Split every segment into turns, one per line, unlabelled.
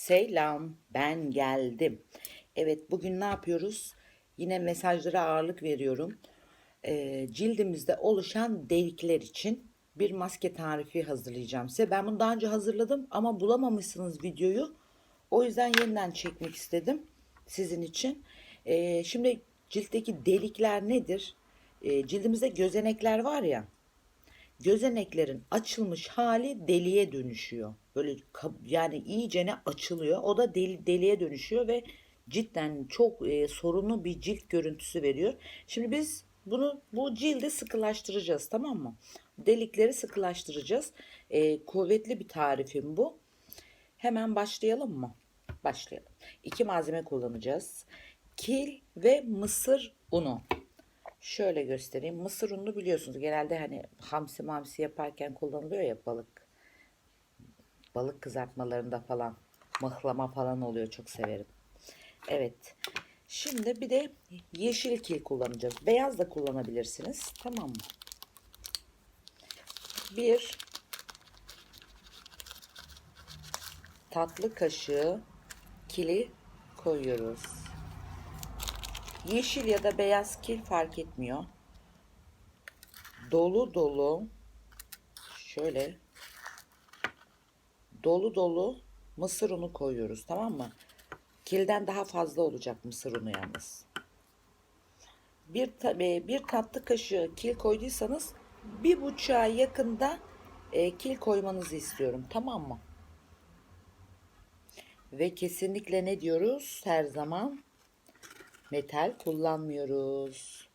Selam, ben geldim. Evet, bugün ne yapıyoruz? Yine mesajlara ağırlık veriyorum. Ee, cildimizde oluşan delikler için bir maske tarifi hazırlayacağım size. Ben bunu daha önce hazırladım ama bulamamışsınız videoyu. O yüzden yeniden çekmek istedim sizin için. Ee, şimdi ciltteki delikler nedir? Ee, cildimizde gözenekler var ya gözeneklerin açılmış hali deliğe dönüşüyor. Böyle yani iyicene açılıyor. O da deli, deliğe dönüşüyor ve cidden çok e, sorunlu bir cilt görüntüsü veriyor. Şimdi biz bunu bu cildi sıkılaştıracağız tamam mı? Delikleri sıkılaştıracağız. E, kuvvetli bir tarifim bu. Hemen başlayalım mı? Başlayalım. İki malzeme kullanacağız. Kil ve mısır unu. Şöyle göstereyim. Mısır ununu biliyorsunuz. Genelde hani hamsi mamsi yaparken kullanılıyor ya balık. Balık kızartmalarında falan. Mıhlama falan oluyor. Çok severim. Evet. Şimdi bir de yeşil kil kullanacağız. Beyaz da kullanabilirsiniz. Tamam mı? Bir tatlı kaşığı kili koyuyoruz. Yeşil ya da beyaz kil fark etmiyor. Dolu dolu şöyle dolu dolu mısır unu koyuyoruz tamam mı? Kilden daha fazla olacak mısır unu yalnız. Bir, tabi bir tatlı kaşığı kil koyduysanız bir buçuğa yakında e, kil koymanızı istiyorum tamam mı? Ve kesinlikle ne diyoruz her zaman? Metal kullanmıyoruz.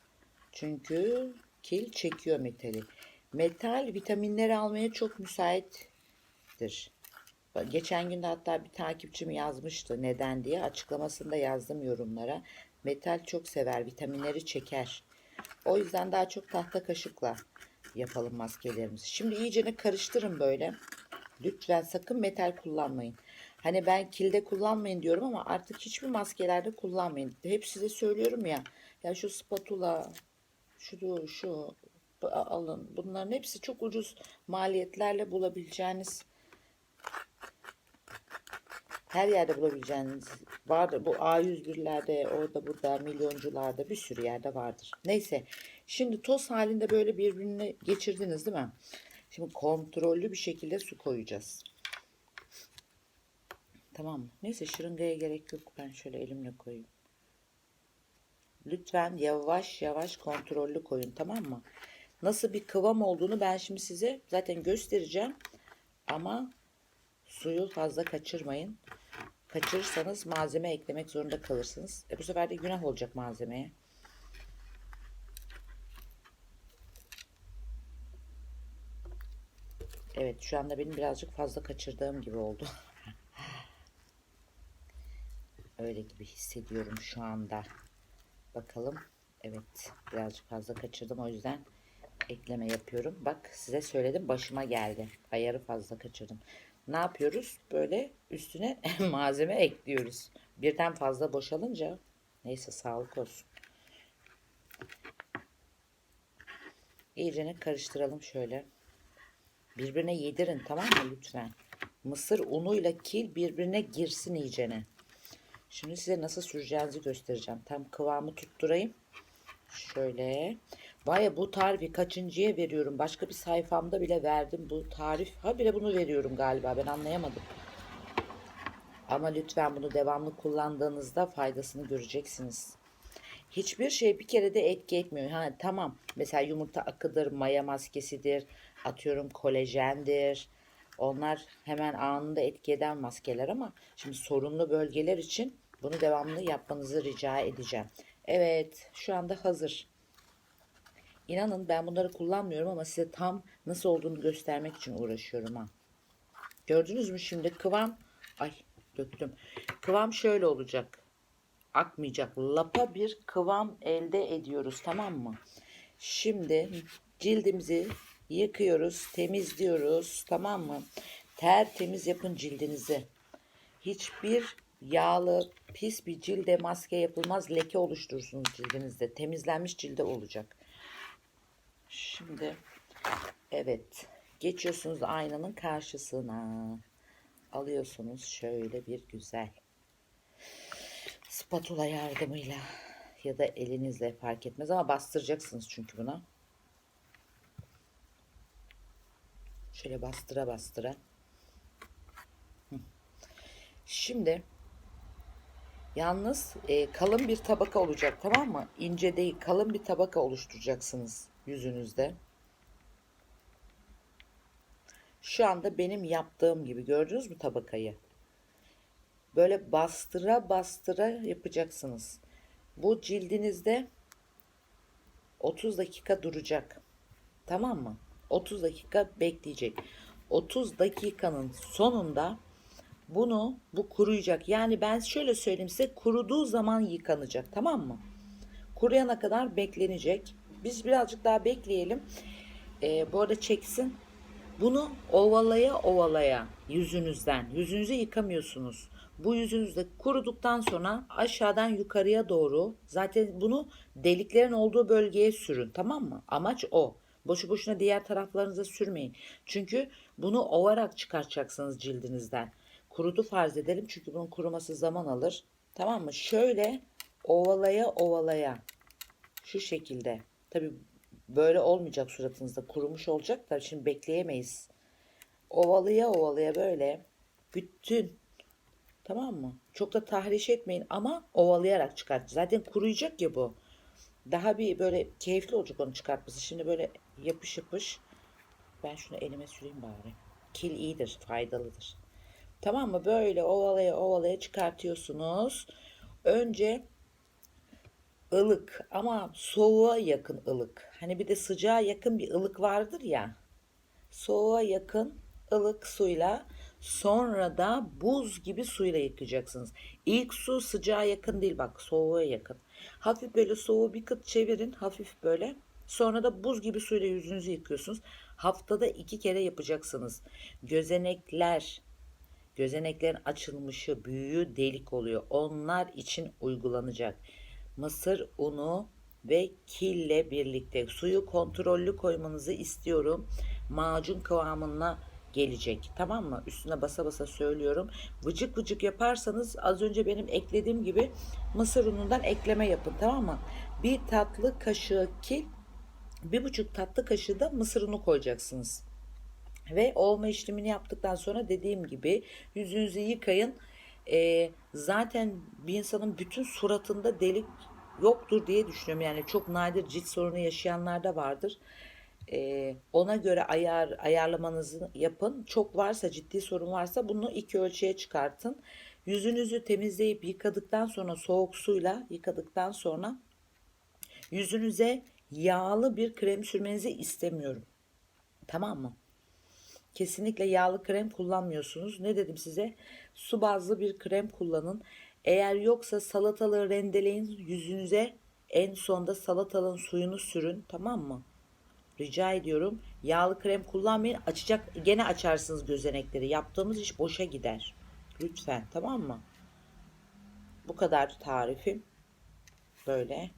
Çünkü kil çekiyor metali. Metal vitaminleri almaya çok müsaittir. Geçen gün de hatta bir takipçim yazmıştı neden diye açıklamasında yazdım yorumlara. Metal çok sever, vitaminleri çeker. O yüzden daha çok tahta kaşıkla yapalım maskelerimizi. Şimdi iyicene karıştırın böyle. Lütfen sakın metal kullanmayın. Hani ben kilde kullanmayın diyorum ama artık hiçbir maskelerde kullanmayın. Hep size söylüyorum ya. Ya şu spatula, şu şu alın. Bunların hepsi çok ucuz maliyetlerle bulabileceğiniz her yerde bulabileceğiniz vardır. Bu A101'lerde, orada burada, milyoncularda bir sürü yerde vardır. Neyse. Şimdi toz halinde böyle birbirine geçirdiniz değil mi? Şimdi kontrollü bir şekilde su koyacağız. Tamam mı? Neyse şırıngaya gerek yok. Ben şöyle elimle koyayım. Lütfen yavaş yavaş kontrollü koyun tamam mı? Nasıl bir kıvam olduğunu ben şimdi size zaten göstereceğim. Ama suyu fazla kaçırmayın. Kaçırırsanız malzeme eklemek zorunda kalırsınız. E bu sefer de günah olacak malzemeye. Evet şu anda benim birazcık fazla kaçırdığım gibi oldu. Öyle gibi hissediyorum şu anda. Bakalım. Evet birazcık fazla kaçırdım o yüzden ekleme yapıyorum. Bak size söyledim başıma geldi. Ayarı fazla kaçırdım. Ne yapıyoruz? Böyle üstüne malzeme ekliyoruz. Birden fazla boşalınca neyse sağlık olsun. İyicene karıştıralım şöyle. Birbirine yedirin tamam mı lütfen. Mısır unuyla kil birbirine girsin iyicene. Şimdi size nasıl süreceğinizi göstereceğim. Tam kıvamı tutturayım. Şöyle. Vay bu tarifi kaçıncıya veriyorum? Başka bir sayfamda bile verdim bu tarif. Ha bile bunu veriyorum galiba. Ben anlayamadım. Ama lütfen bunu devamlı kullandığınızda faydasını göreceksiniz. Hiçbir şey bir kere de etki etmiyor. Ha tamam. Mesela yumurta akıdır, maya maskesidir, atıyorum kolajendir. Onlar hemen anında etki eden maskeler ama şimdi sorunlu bölgeler için bunu devamlı yapmanızı rica edeceğim. Evet, şu anda hazır. İnanın ben bunları kullanmıyorum ama size tam nasıl olduğunu göstermek için uğraşıyorum ha. Gördünüz mü şimdi kıvam? Ay döktüm. Kıvam şöyle olacak. Akmayacak. Lapa bir kıvam elde ediyoruz tamam mı? Şimdi cildimizi yıkıyoruz, temizliyoruz tamam mı? Tertemiz yapın cildinizi. Hiçbir yağlı, pis bir cilde maske yapılmaz. Leke oluşturursunuz cildinizde. Temizlenmiş cilde olacak. Şimdi evet geçiyorsunuz aynanın karşısına. alıyorsunuz şöyle bir güzel spatula yardımıyla ya da elinizle fark etmez ama bastıracaksınız çünkü buna. Şöyle bastıra bastıra. Şimdi yalnız e, kalın bir tabaka olacak tamam mı? İnce değil kalın bir tabaka oluşturacaksınız yüzünüzde. Şu anda benim yaptığım gibi gördünüz mü tabakayı? Böyle bastıra bastıra yapacaksınız. Bu cildinizde 30 dakika duracak. Tamam mı? 30 dakika bekleyecek. 30 dakikanın sonunda bunu bu kuruyacak. Yani ben şöyle söyleyeyim size kuruduğu zaman yıkanacak. Tamam mı? Kuruyana kadar beklenecek. Biz birazcık daha bekleyelim. Ee, bu arada çeksin. Bunu ovalaya ovalaya yüzünüzden. Yüzünüzü yıkamıyorsunuz. Bu yüzünüzde kuruduktan sonra aşağıdan yukarıya doğru zaten bunu deliklerin olduğu bölgeye sürün tamam mı? Amaç o. Boşu boşuna diğer taraflarınıza sürmeyin. Çünkü bunu ovarak çıkartacaksınız cildinizden. Kurudu farz edelim çünkü bunun kuruması zaman alır. Tamam mı? Şöyle ovalaya ovalaya şu şekilde. Tabi böyle olmayacak suratınızda kurumuş olacak da şimdi bekleyemeyiz. Ovalaya ovalaya böyle bütün Tamam mı? Çok da tahriş etmeyin ama ovalayarak çıkart. Zaten kuruyacak ya bu. Daha bir böyle keyifli olacak onu çıkartması. Şimdi böyle yapış yapış. Ben şunu elime süreyim bari. Kil iyidir, faydalıdır. Tamam mı? Böyle ovalaya ovalaya çıkartıyorsunuz. Önce ılık ama soğuğa yakın ılık. Hani bir de sıcağa yakın bir ılık vardır ya. Soğuğa yakın ılık suyla Sonra da buz gibi suyla yıkayacaksınız. İlk su sıcağa yakın değil bak soğuğa yakın. Hafif böyle soğuğu bir kıt çevirin hafif böyle. Sonra da buz gibi suyla yüzünüzü yıkıyorsunuz. Haftada iki kere yapacaksınız. Gözenekler, gözeneklerin açılmışı, büyüğü delik oluyor. Onlar için uygulanacak. Mısır unu ve kille birlikte suyu kontrollü koymanızı istiyorum. Macun kıvamına gelecek. Tamam mı? Üstüne basa basa söylüyorum. Vıcık vıcık yaparsanız az önce benim eklediğim gibi mısır unundan ekleme yapın. Tamam mı? Bir tatlı kaşığı ki bir buçuk tatlı kaşığı da mısır unu koyacaksınız. Ve olma işlemini yaptıktan sonra dediğim gibi yüzünüzü yıkayın. Ee, zaten bir insanın bütün suratında delik yoktur diye düşünüyorum. Yani çok nadir cilt sorunu yaşayanlar da vardır. Ee, ona göre ayar ayarlamanızı yapın. Çok varsa ciddi sorun varsa bunu iki ölçüye çıkartın. Yüzünüzü temizleyip yıkadıktan sonra soğuk suyla yıkadıktan sonra yüzünüze yağlı bir krem sürmenizi istemiyorum. Tamam mı? Kesinlikle yağlı krem kullanmıyorsunuz. Ne dedim size? Su bazlı bir krem kullanın. Eğer yoksa salatalığı rendeleyin yüzünüze. En sonda salatalığın suyunu sürün. Tamam mı? Rica ediyorum. Yağlı krem kullanmayın. Açacak gene açarsınız gözenekleri. Yaptığımız iş boşa gider. Lütfen tamam mı? Bu kadar tarifim. Böyle.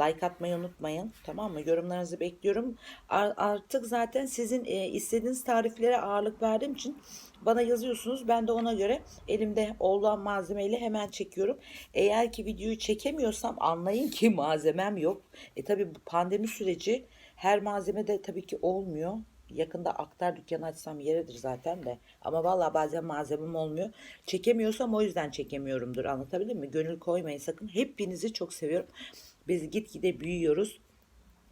Like atmayı unutmayın. Tamam mı? Yorumlarınızı bekliyorum. Artık zaten sizin e, istediğiniz tariflere ağırlık verdiğim için bana yazıyorsunuz. Ben de ona göre elimde olan malzemeyle hemen çekiyorum. Eğer ki videoyu çekemiyorsam anlayın ki malzemem yok. E tabi bu pandemi süreci her malzeme de tabii ki olmuyor. Yakında aktar dükkanı açsam yeridir zaten de. Ama valla bazen malzemem olmuyor. Çekemiyorsam o yüzden çekemiyorumdur. Anlatabildim mi? Gönül koymayın sakın. Hepinizi çok seviyorum. Biz gitgide büyüyoruz.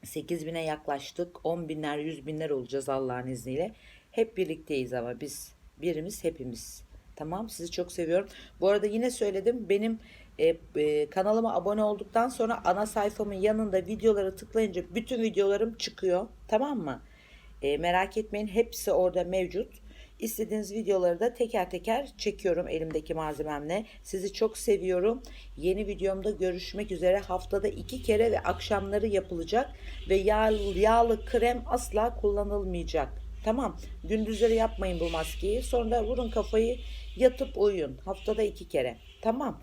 8 bine yaklaştık. 10 binler, 100 binler olacağız Allah'ın izniyle. Hep birlikteyiz ama biz birimiz hepimiz. Tamam sizi çok seviyorum. Bu arada yine söyledim benim e, e, kanalıma abone olduktan sonra ana sayfamın yanında videoları tıklayınca bütün videolarım çıkıyor. Tamam mı? E, merak etmeyin hepsi orada mevcut. İstediğiniz videoları da teker teker çekiyorum elimdeki malzememle. Sizi çok seviyorum. Yeni videomda görüşmek üzere. Haftada iki kere ve akşamları yapılacak. Ve yağlı, yağlı krem asla kullanılmayacak. Tamam. Gündüzleri yapmayın bu maskeyi. Sonra vurun kafayı yatıp uyuyun. Haftada iki kere. Tamam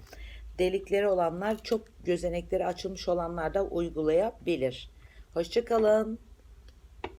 delikleri olanlar çok gözenekleri açılmış olanlar da uygulayabilir. Hoşçakalın.